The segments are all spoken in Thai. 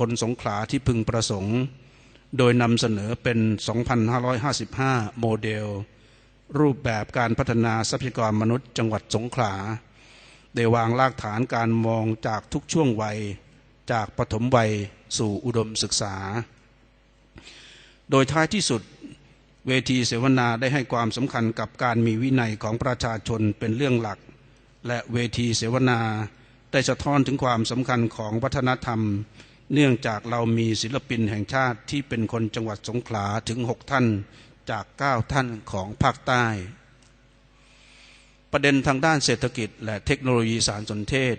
คนสงขลาที่พึงประสงค์ โดยนำเสนอเป็น 2,555 โมเดล รูปแบบการพัฒนาทรัพยากรมนุษย์จังหวัดสงขลาได้วางรากฐานการมองจากทุกช่วงวัย จากปฐมวัยสู่อุดมศึกษา โดยท้ายที่สุดเวทีเสวนาได้ให้ความสำคัญกับการมีวินัยของประชาชนเป็นเรื่องหลัก และเวทีเสวนาได้สะท้อนถึงความสำคัญของวัฒนธรรม เนื่องจากเรามีศิลปินแห่งชาติที่เป็นคนจังหวัดสงขลาถึง6ท่านจาก9ท่านของภาคใต้ ประเด็นทางด้านเศรษฐกิจและเทคโนโลยีสารสนเทศ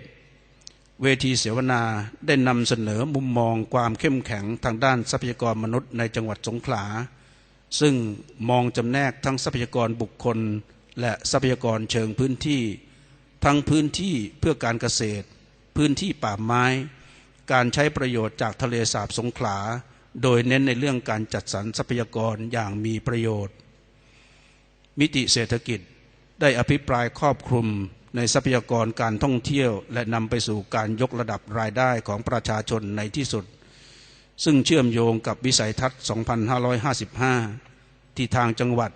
เวทีเสวนาได้นำเสนอมุมมองความเข้มแข็งทางด้านทรัพยากรมนุษย์ในจังหวัดสงขลา ซึ่งมองจำแนกทั้งทรัพยากรบุคคล และทรัพยากรเชิงพื้นที่ ทั้งพื้นที่เพื่อการเกษตร พื้นที่ป่าไม้ การใช้ประโยชน์จากทะเลสาบสงขลา โดยเน้นในเรื่องการจัดสรรทรัพยากรอย่างมีประโยชน์ มิติเศรษฐกิจได้อภิปรายครอบคลุมในทรัพยากรการท่องเที่ยว และนำไปสู่การยกระดับรายได้ของประชาชนในที่สุด ซึ่งเชื่อมโยงกับวิสัยทัศน์ 2555 ที่ทางจังหวัด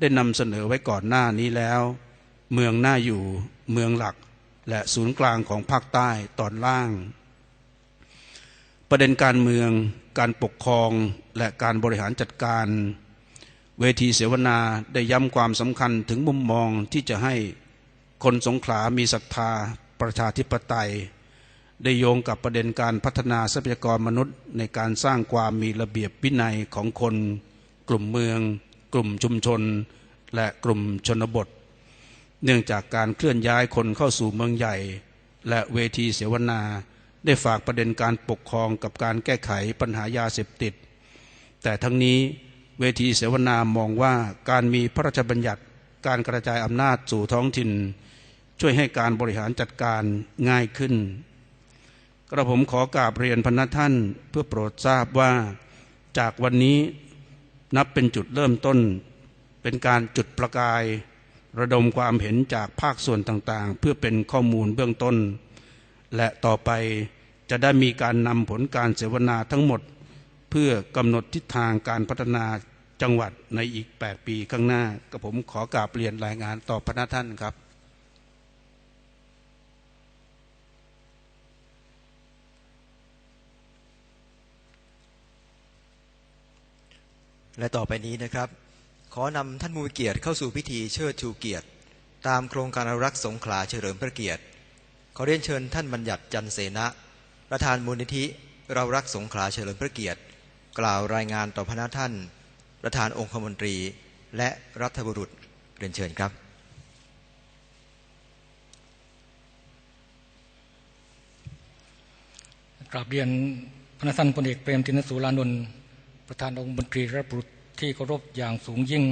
ได้นำเสนอไว้ก่อนหน้านี้แล้ว เมืองหน่าอยู่ เมืองหลัก และศูนย์กลางของภาคใต้ตอนล่าง ประเด็นการเมือง การปกครองและการบริหารจัดการ เวทีเสวนาได้ย้ำความสำคัญถึงมุมมองที่จะให้คนสงขลามีศรัทธาประชาธิปไตย ได้โยงกับประเด็นการพัฒนาทรัพยากรมนุษย์ ในการสร้างความมีระเบียบวินัยของคน กลุ่มเมือง กลุ่มชุมชน และกลุ่มชนบท เนื่องจากการเคลื่อนย้ายคนเข้าสู่เมืองใหญ่ และเวทีเสวนา ได้ฝากประเด็นการปกครองกับการแก้ไขปัญหายาเสพติด แต่ทั้งนี้เวทีเสวนามองว่าการมีพระราชบัญญัติการกระจายอำนาจสู่ท้องถิ่น ช่วยให้การบริหารจัดการง่ายขึ้น กระผมขอกราบเรียนพนักท่านเพื่อโปรดทราบว่า จากวันนี้นับเป็นจุดเริ่มต้น เป็นการจุดประกาย ระดมความเห็นจากภาคส่วนต่างๆ เพื่อเป็นข้อมูลเบื้องต้น และต่อไป จะได้มีการนำผลการเสวนาทั้งหมด เพื่อกำหนดทิศทางการพัฒนาจังหวัดในอีก 8 ปีข้างหน้ากับผมขอกราบเรียนรายงานต่อพนักท่านครับและต่อไปนี้นะครับ ขอนำท่านมูเกียรติเข้าสู่พิธีเชิดชูเกียรติ ตามโครงการอนุรักษ์สงขลาเฉลิมพระเกียรติ ขอเรียนเชิญท่านบัญญัติจันเสนะ ประธานมูลนิธิเรารักสงขลาเฉลิมพระเกียรติ กล่าวรายงานต่อพนักท่าน ประธานองคมนตรีและรัฐบุรุษเรียนเชิญครับกราบเรียนพระท่านพลเอกเปรมตินสุรานนท์ประธานองค์มนตรีและบุรุษที่เคารพอย่างสูงยิ่ง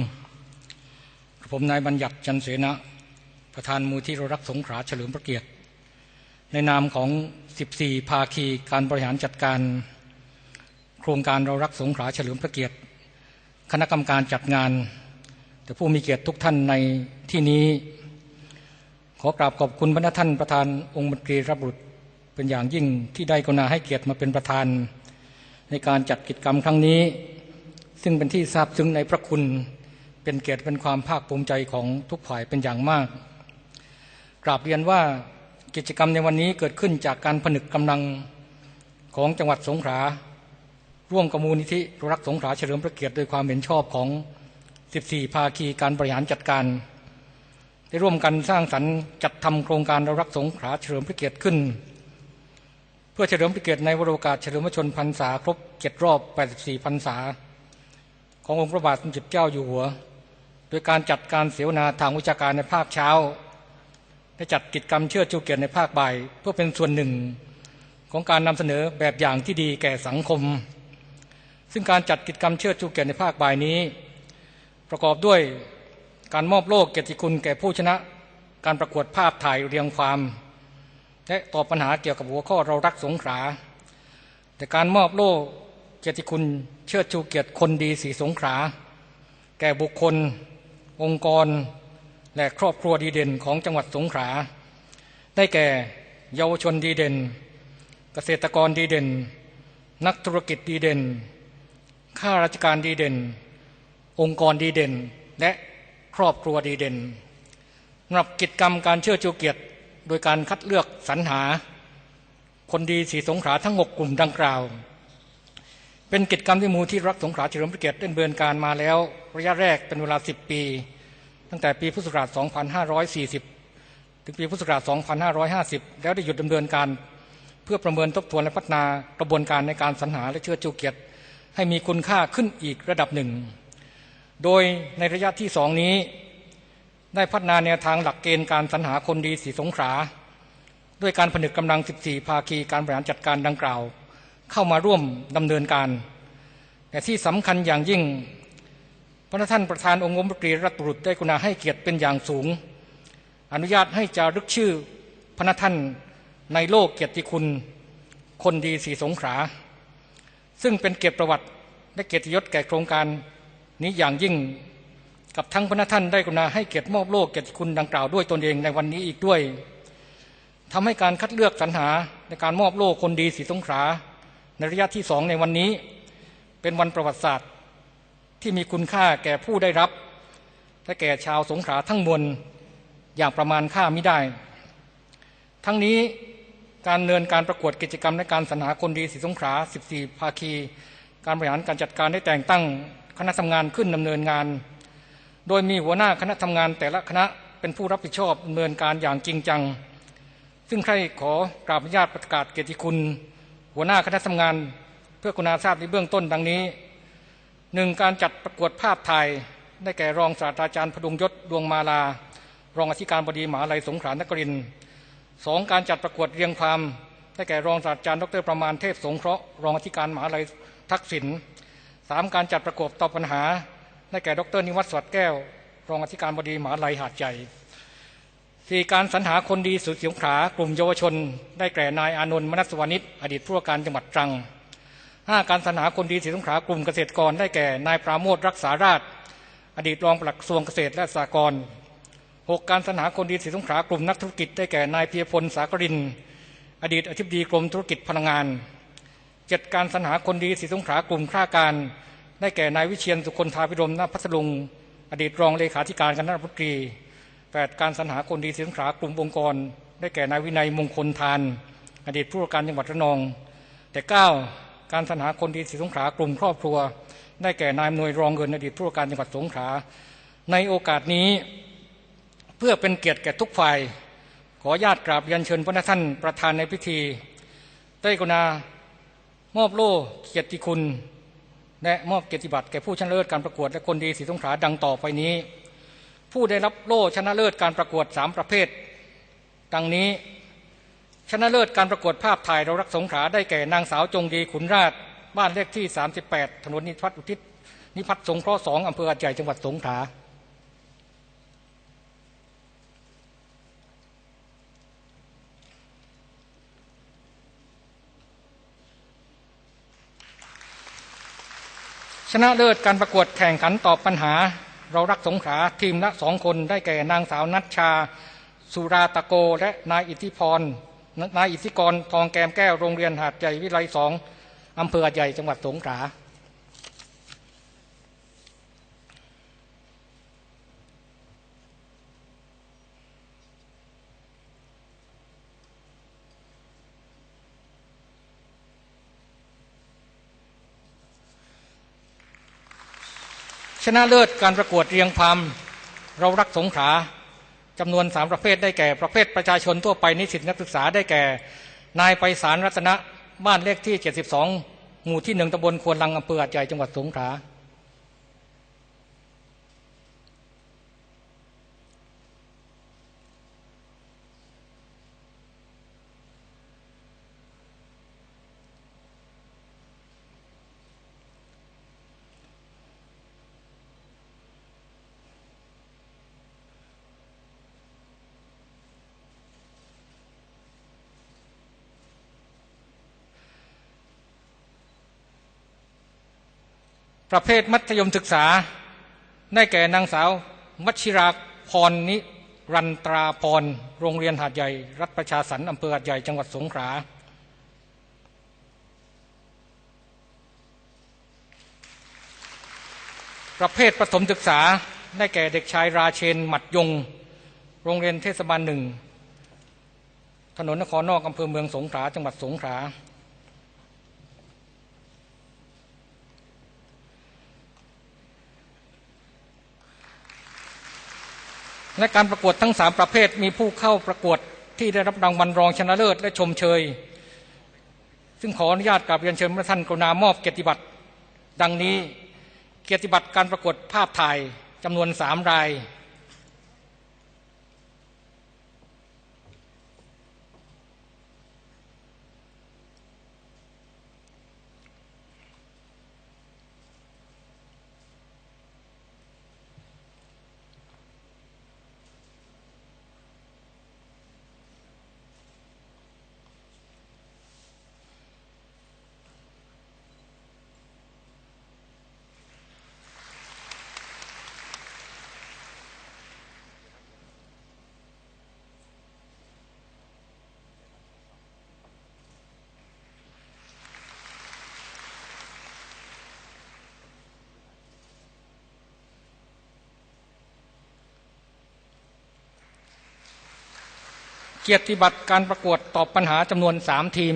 ผมนายบัญญัติจันเสนะประธานมูลที่เรารักสงขลาเฉลิมพระเกียรติ ในนามของ 14 ภาคีการบริหารจัดการ โครงการเรารักสงขลาเฉลิมพระเกียรติ คณะกรรมการจัดงาน แต่ผู้มีเกียรติทุกท่านในที่นี้ ขอกราบขอบคุณพระท่านประธานองค์มนตรีรับบุตรเป็นอย่างยิ่งที่ได้กรุณาให้เกียรติมาเป็นประธาน ในการจัดกิจกรรมครั้งนี้ ซึ่งเป็นที่ทราบซึ้งในพระคุณเป็นเกียรติเป็นความภาคภูมิใจของทุกฝ่ายเป็นอย่างมากกราบเรียนว่า กิจกรรมในวันนี้เกิดขึ้นจากการผนึกกำลังของจังหวัดสงขลาร่วมกับมูลนิธิรักสงขลาเฉลิมพระเกียรติโดยความเห็นชอบของ 14 ภาคีการบริหารจัดการ ได้ร่วมกันสร้างสรรค์จัดทำโครงการรารักสงขลาเฉลิมพระเกียรติขึ้น เพื่อเฉลิมพระเกียรติในวโรกาสเฉลิมพระชนพรรษาครบเจ็ดรอบ 84 พรรษา ขององค์พระบาทสมเด็จเจ้าอยู่หัว โดยการจัดการเสวนาทางวิชาการในภาคเช้า ได้จัดกิจกรรมเชื่อชูเกียรติในภาคบ่าย เพื่อเป็นส่วนหนึ่งของการนำเสนอแบบอย่างที่ดีแก่สังคม ซึ่งการจัดกิจกรรมเชื่อชูเกียรติในภาคบ่ายนี้ ประกอบด้วยการมอบโล่เกียรติคุณแก่ผู้ชนะ การประกวดภาพถ่ายเรียงความ และตอบปัญหาเกี่ยวกับหัวข้อเรารักสงขลาแต่การมอบโล่เกียรติคุณเชิดชูเกียรติคนดีสีสงขลาแก่บุคคล องค์กร และครอบครัวดีเด่นของจังหวัดสงขลาได้แก่เยาวชนดีเด่น เกษตรกรดีเด่น นักธุรกิจดีเด่น ข้าราชการดีเด่น องค์กรดีเด่น และครอบครัวดีเด่นสำหรับกิจกรรมการเชื่อชูเกียรติโดยการคัดเลือกสรรหา คนดีสีสงขลาทั้งหกกลุ่มดังกล่าว เป็นกิจกรรมที่มูลที่รักสงขลาเฉลิมพระเกียรติดำเนินการมาแล้ว ระยะแรกเป็นเวลา 10 ปี ตั้งแต่ปีพุทธศักราช 2540 ถึงปีพุทธศักราช 2550 แล้วได้หยุดดำเนินการ เพื่อประเมินทบทวนและพัฒนากระบวนการในการสรรหาและเชื่อชูเกียรติ ให้มีคุณค่าขึ้นอีกระดับหนึ่ง โดยในระยะที่สองนี้ ได้พัฒนาแนวทางหลักเกณฑ์การสรรหาคนดีสีสงขา ด้วยการผนึกกำลัง 14 ภาคีการบริหารจัดการดังกล่าว เข้ามาร่วมดำเนินการ แต่ที่สำคัญอย่างยิ่ง พระท่านประธานองค์กรมตรีรัตบุรุษได้กรุณาให้เกียรติเป็นอย่างสูง อนุญาตให้จารึกชื่อพระท่านในโลกเกียรติคุณ คนดีสีสงขา ซึ่งเป็นเกียรติประวัติและเกียรติยศแก่โครงการนี้อย่างยิ่งกับทั้งพระท่านได้กรุณาให้เกียรติมอบโลกเกียรติคุณดังกล่าวด้วยตนเองในวันนี้อีกด้วยทำให้การคัดเลือกสรรหาในการมอบโล่คนดีสีสงขาในระยะที่สองในวันนี้ เป็นวันประวัติศาสตร์ ที่มีคุณค่าแก่ผู้ได้รับ และแก่ชาวสงขลาทั้งมวลอย่างประมาณค่าไม่ได้ ทั้งนี้การเนินการประกวดกิจกรรมในการสรรหาคนดีสีสงขลา 14 ภาคี การบริหารการจัดการได้แต่งตั้งคณะทำงานขึ้นดำเนินงาน โดยมีหัวหน้าคณะทำงานแต่ละคณะเป็นผู้รับผิดชอบดำเนินการอย่างจริงจัง ซึ่งใครขอกราบอนุญาตประกาศเกียรติคุณ หัวหน้าคณะทำงาน เพื่อคุณาทราบในเบื้องต้นดังนี้ หนึ่งการจัดประกวดภาพถ่ายได้แก่รองศาสตราจารย์พดุงยศดวงมาลา รองอธิการบดีมหาลัยสงขลานครินสองการจัดประกวดเรียงความ ได้แก่รองศาสตราจารย์ดรประมาณเทพสงเคราะห์รองอธิการมหาลัยทักษิณสามการจัดประกวดตอบปัญหา ได้แก่ดรนิวัฒน์สวัสดิ์แก้ว รองอธิการบดีมหาลัยหาดใหญ่สี่การสรรหาคนดีสุดเสียงขากลุ่มเยาวชน ได้แก่นายอานนท์มนัสวานิชอดีตผู้ว่าการจังหวัดตรัง ห้าการสรรหาคนดีสีสงขลากลุ่มเกษตรกรได้แก่นายปราโมทรักษาราช อดีตรองปลัดกระทรวงเกษตรและสหกรณ์หกการสรรหาคนดีสีสงขลากลุ่มนักธุรกิจได้แก่นายเพียพลสากริน อดีตอธิบดีกรมธุรกิจพลังงานเจ็ดการสรรหาคนดีสีสงขลากลุ่มข้าการ ได้แก่นายวิเชียนสุคนทาพิรมณพัทลุง อดีตรองเลขาธิการคณะรัฐมนตรีแปดการสรรหาคนดีสิงขากลุ่มองค์กร ได้แก่นายวินัยมงคลทาน อดีตผู้ว่าการจังหวัดระนอง แต่เการสรรหาคนดีสิงขากลุ่มครอบครัว ได้แก่นายหน่วยรองเงินอดีตผู้ว่าการจังหวัดสงขลาในโอกาสนี้เพื่อเป็นเกียรติแก่ทุกฝ่าย ขอญาติกราบเรียนเชิญพระท่านประธานในพิธี ได้กรุณามอบโล่เกียรติคุณ และมอบเกียรติบัตรแก่ผู้ชนะเลิศการประกวดและคนดีสีสงขลาดังต่อไปนี้ ผู้ได้รับโล่ชนะเลิศการประกวดสามประเภท ดังนี้ ชนะเลิศการประกวดภาพถ่ายเรารักสงขาได้แก่นางสาวจงดีขุนราช บ้านเลขที่ 38 ถนนนิพัฒน์อุทิศ นิพัฒน์สงเคราะห์สองอำเภออาจใหญ่จังหวัดสงขลาชนะเลิศการประกวดแข่งขันตอบปัญหา เรารักสงขาทีมละสองคนได้แก่นางสาวนัชชา สุราตะโก และนายอิทธิพร นายอิทธิกรทองแกมแก้วโรงเรียนหาดใหญ่วิไลสองอำเภอหาดใหญ่จังหวัดสงขลาชนะเลิศการประกวดเรียงความเรารักสงขลา จำนวนสามประเภทได้แก่ประเภทประชาชนทั่วไปนิสิตนักศึกษาได้แก่ นายไปสารรัตนะบ้านเลขที่ 72 หมู่ที่หนึ่งตำบลควนลังอำเภออาจใหญ่จังหวัดสงขลา ประเภทมัธยมศึกษา ได้แก่นางสาวมัชิราพรนิรันตราพรโรงเรียนหาดใหญ่ รัฐประชาสรรอำเภอหาดใหญ่จังหวัดสงขลาประเภทประถมศึกษาได้แก่เด็กชายราเชนหมัดยง โรงเรียนเทศบาลหนึ่งถนนนครนอกอำเภอเมืองสงขลาจังหวัดสงขลา และการประกวดทั้งสามประเภทมีผู้เข้าประกวดที่ได้รับรางวัลรองชนะเลิศและชมเชย ซึ่งขออนุญาตกราบเรียนเชิญพระท่านกรุณามอบเกียรติบัตรดังนี้เกียรติบัตรการประกวดภาพถ่ายจำนวนสามราย เกียรติบัตรการประกวดตอบปัญหาจำนวนสามทีม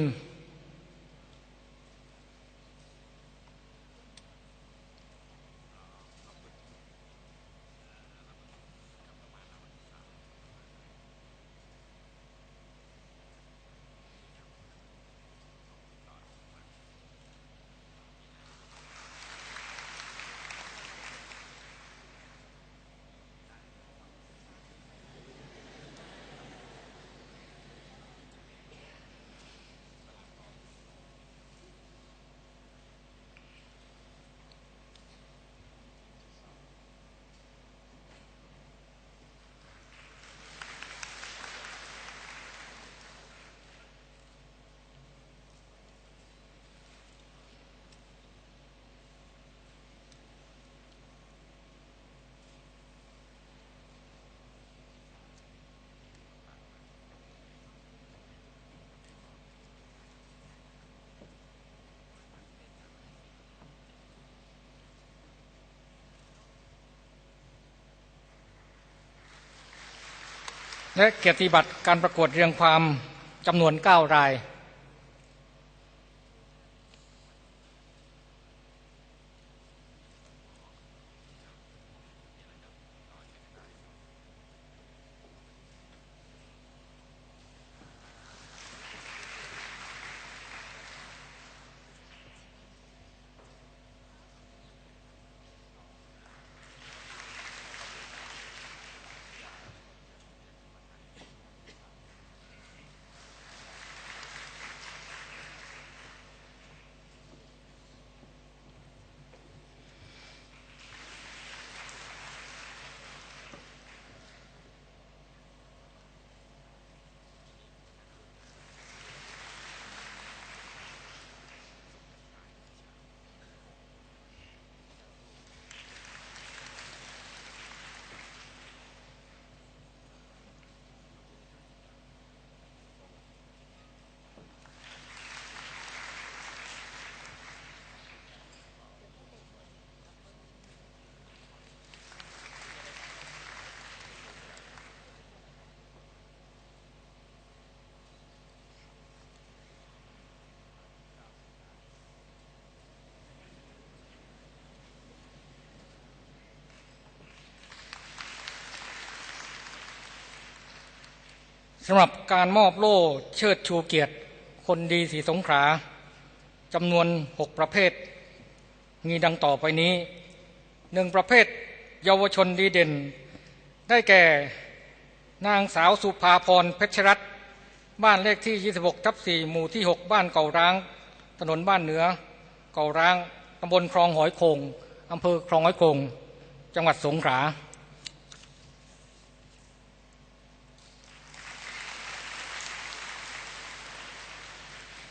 และเกียรติบัตรการประกวดเรียงความจำนวนเก้าราย สำหรับการมอบโล่เชิดชูเกียรติ คนดีสีสงขลาจำนวนหกประเภท มีดังต่อไปนี้หนึ่งประเภทเยาวชนดีเด่น ได้แก่นางสาวสุภาพรเพชรรัตน์บ้านเลขที่ 26 ทับ 4 หมู่ที่ 6 บ้านเก่าร้าง ถนนบ้านเหนือ เก่าร้างตำบลคลองหอยโขงอำเภอคลองหอยโขงจังหวัดสงขลา